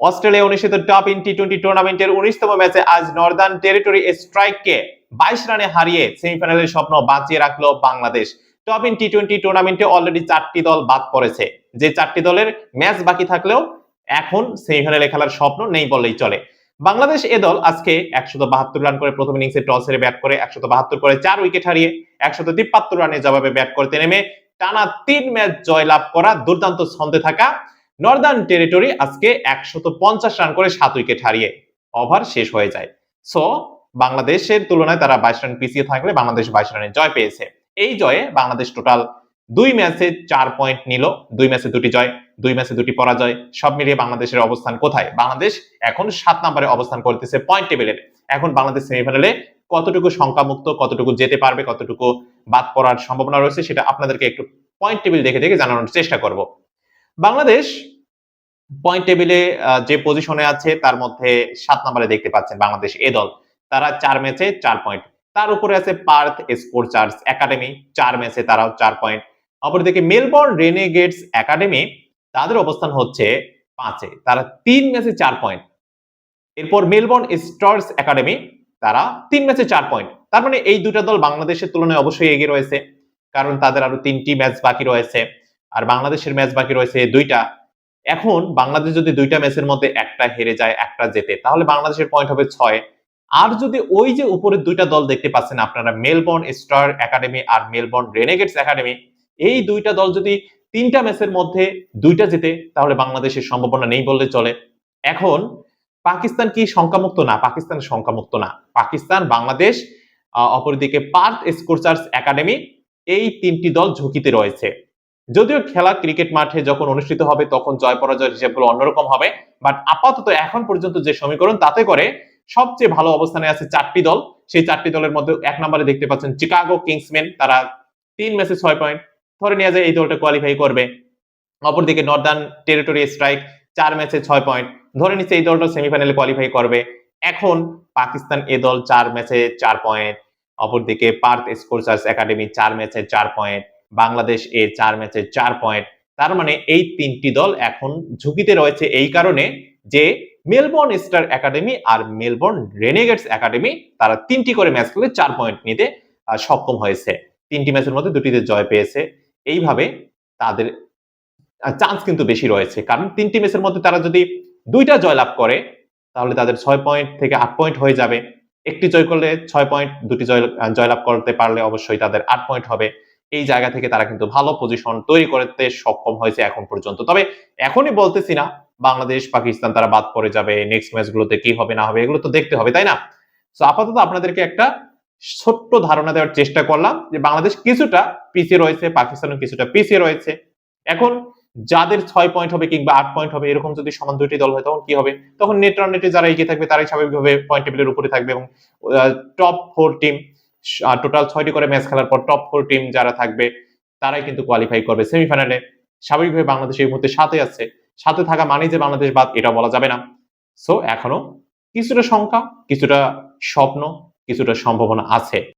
Australia অনুষ্ঠিত top in T twenty টুর্নামেন্টের উনিশতম ম্যাচে আজ নর্দার্ন টেরিটরি স্ট্রাইককে বাইশ রানে হারিয়ে সেমিফাইনালের স্বপ্ন বাঁচিয়ে রাখল Bangladesh. Top in T twenty টুর্নামেন্টে অলরেডি চারটি দল বাদ পড়েছে। যে চারটি দলের ম্যাচ বাকি থাকলেও এখন সেমিফাইনালে খেলার স্বপ্ন নেই বললেই চলে। বাংলাদেশ এ দল আজকে একশত বাহাত্তর রান করে প্রথম ইনিংসে টস হেরে ব্যাট করে, একশত বাহাত্তর করে চার উইকেট হারিয়ে একশত তিপ্পাত্তর রানের জবাবে ব্যাট করতে নেমে টানা তিন ম্যাচ জয়লাভ করা দুর্দান্ত ছন্দে থাকা নর্দার্ন টেরিটরি আজকে একশত পঞ্চাশ রান করে সাত উইকেট হারিয়ে ওভার শেষ হয়ে যায়। সো বাংলাদেশের তুলনায় তারা বাইশ রান পিছিয়ে থাকলে বাংলাদেশ বাইশ রানে জয় পেয়েছে। এই জয়ে বাংলাদেশ টোটাল দুই ম্যাচে চার পয়েন্ট নিল। দুই ম্যাচে দুটি জয়, দুই ম্যাচে দুটি পরাজয়, সব মিলিয়ে বাংলাদেশের অবস্থান কোথায়? বাংলাদেশ এখন সাত নম্বরে অবস্থান করতেছে পয়েন্ট টেবিলের এখন বাংলাদেশ সেমিফাইনালে কতটুকু সংখ্যামুক্ত কতটুকু যেতে পারবে, কতটুকু বাদ পড়ার সম্ভাবনা রয়েছে, সেটা আপনাদেরকে একটু পয়েন্ট টেবিল দেখে দেখে জানানোর চেষ্টা করব। বাংলাদেশ পয়েন্ট টেবিলে যে পজিশনে আছে, তার মধ্যে সাত নম্বরে দেখতে পাচ্ছেন বাংলাদেশ এ দল। তারা চার ম্যাচে চার পয়েন্ট তার উপরে আছে পার্থ স্পোর্টচার্স একাডেমি, চার ম্যাচে তারাও চার পয়েন্ট অপরদিকে মেলবোর্ন রেনেগেটস একাডেমি, তাদের অবস্থান হচ্ছে পাঁচে তারা তিন ম্যাচে চার পয়েন্ট এরপর মেলবোর্ন স্টার্স একাডেমি, তারা তিন ম্যাচে চার পয়েন্ট তার মানে এই দুটা দল বাংলাদেশের তুলনায় অবশ্যই এগিয়ে রয়েছে, কারণ তাদের আরও তিনটি ম্যাচ বাকি রয়েছে। আর বাংলাদেশের ম্যাচ বাকি রয়েছে দুইটা। এখন বাংলাদেশ যদি দুইটা ম্যাচের মধ্যে একটা হেরে যায়, একটা জেতে, তাহলে বাংলাদেশের পয়েন্ট হবে ছয়। আর যদি ওই যে উপরের দুইটা দল দেখতে পাচ্ছেন আপনারা মেলবোর্ন স্টার একাডেমি আর মেলবোর্ন রেনেগেটস একাডেমি এই দুইটা দল যদি তিনটা ম্যাচের মধ্যে দুইটা জেতে, তাহলে বাংলাদেশের সম্ভাবনা নেই বললে চলে। এখন পাকিস্তান কি সংখ্যামুক্ত না? পাকিস্তান সংখ্যামুক্ত না। পাকিস্তান, বাংলাদেশ অপরদিকে পার্থ স্কোরচার্স একাডেমি এই তিনটি দল ঝুঁকিতে রয়েছে। যদিও খেলা ক্রিকেট মাঠে যখন অনুষ্ঠিত হবে, তখন জয় পরাজয়ের হিসাবগুলো অন্যরকম হবে। বাট আপাতত এখন পর্যন্ত যে সমীকরণ, তাতে করে সবচেয়ে ভালো অবস্থানে আছে চারটি দল। সেই চারটি দলের মধ্যে এক নম্বরে দেখতে পাচ্ছেন চিকাগো কিংসম্যান তারা তিন ম্যাচে ছয় পয়েন্ট ধরে নেওয়া যায়, এই দলটা কোয়ালিফাই করবে। অপরদিকে নর্দার্ন টেরিটরি স্ট্রাইক চার ম্যাচে ছয় পয়েন্ট ধরে নিচ্ছে, এই দলটা সেমিফাইনালে কোয়ালিফাই করবে। এখন পাকিস্তান এ দল চার ম্যাচে চার পয়েন্ট অপরদিকে পার্থ স্কোরচার্স একাডেমি চার ম্যাচে চার পয়েন্ট বাংলাদেশ এ চার ম্যাচে চার পয়েন্ট তার মানে এই তিনটি দল এখন ঝুঁকিতে রয়েছে এই কারণে যে মেলবোর্ন স্টার একাডেমি আর মেলবোর্ন রেনেগেটস একাডেমি, তারা তিনটি করে ম্যাচ খেলে চার পয়েন্ট নিতে সক্ষম হয়েছে। তিনটি ম্যাচের মধ্যে দুটিতে জয় পেয়েছে। এইভাবে তাদের চান্স কিন্তু বেশি রয়েছে। কারণ তিনটি ম্যাচের মধ্যে তারা যদি দুইটা জয়লাভ করে, তাহলে তাদের ছয় পয়েন্ট থেকে আট পয়েন্ট হয়ে যাবে। একটি জয় করলে ছয় পয়েন্ট দুটি জয় জয়লাভ করতে পারলে অবশ্যই তাদের আট পয়েন্ট হবে। এই জায়গা থেকে তারা কিন্তু ভালো পজিশন তৈরি করতে সক্ষম হয়েছে এখন পর্যন্ত। তবে এখনই বলতেছি না, বাংলাদেশ, পাকিস্তান তারা বাদ পড়ে যাবে নেক্সট ম্যাচগুলোতে কি হবে, না হবে, এগুলো তো দেখতে হবে, তাই না? তো আপাতত আপনাদেরকে একটা ছোট্ট ধারণা দেওয়ার চেষ্টা করলাম যে বাংলাদেশ কিছুটা পিছিয়ে রয়েছে, পাকিস্তানও কিছুটা পিছিয়ে রয়েছে। এখন যাদের ছয় পয়েন্ট হবে কিংবা আট পয়েন্ট হবে, এরকম যদি সমান দুইটি দল হয়, তখন কি হবে? তখন নেট রান নেটে যারা এগিয়ে থাকবে, তারাই স্বাভাবিকভাবে পয়েন্ট টেবিলের উপরে থাকবে এবং টপ ফোর টিম টোটাল ছয়টি করে ম্যাচ খেলার পর টপ ফোর টিম যারা থাকবে, তারাই কিন্তু কোয়ালিফাই করবে সেমিফাইনালে স্বাভাবিকভাবে বাংলাদেশ এই মুহূর্তে সাথে আছে। সাথে থাকা মানে যে বাংলাদেশ বাদ এটা বলা যাবে না। সো এখনও কিছুটা সংখ্যা কিছুটা স্বপ্ন, কিছুটা সম্ভাবনা আছে।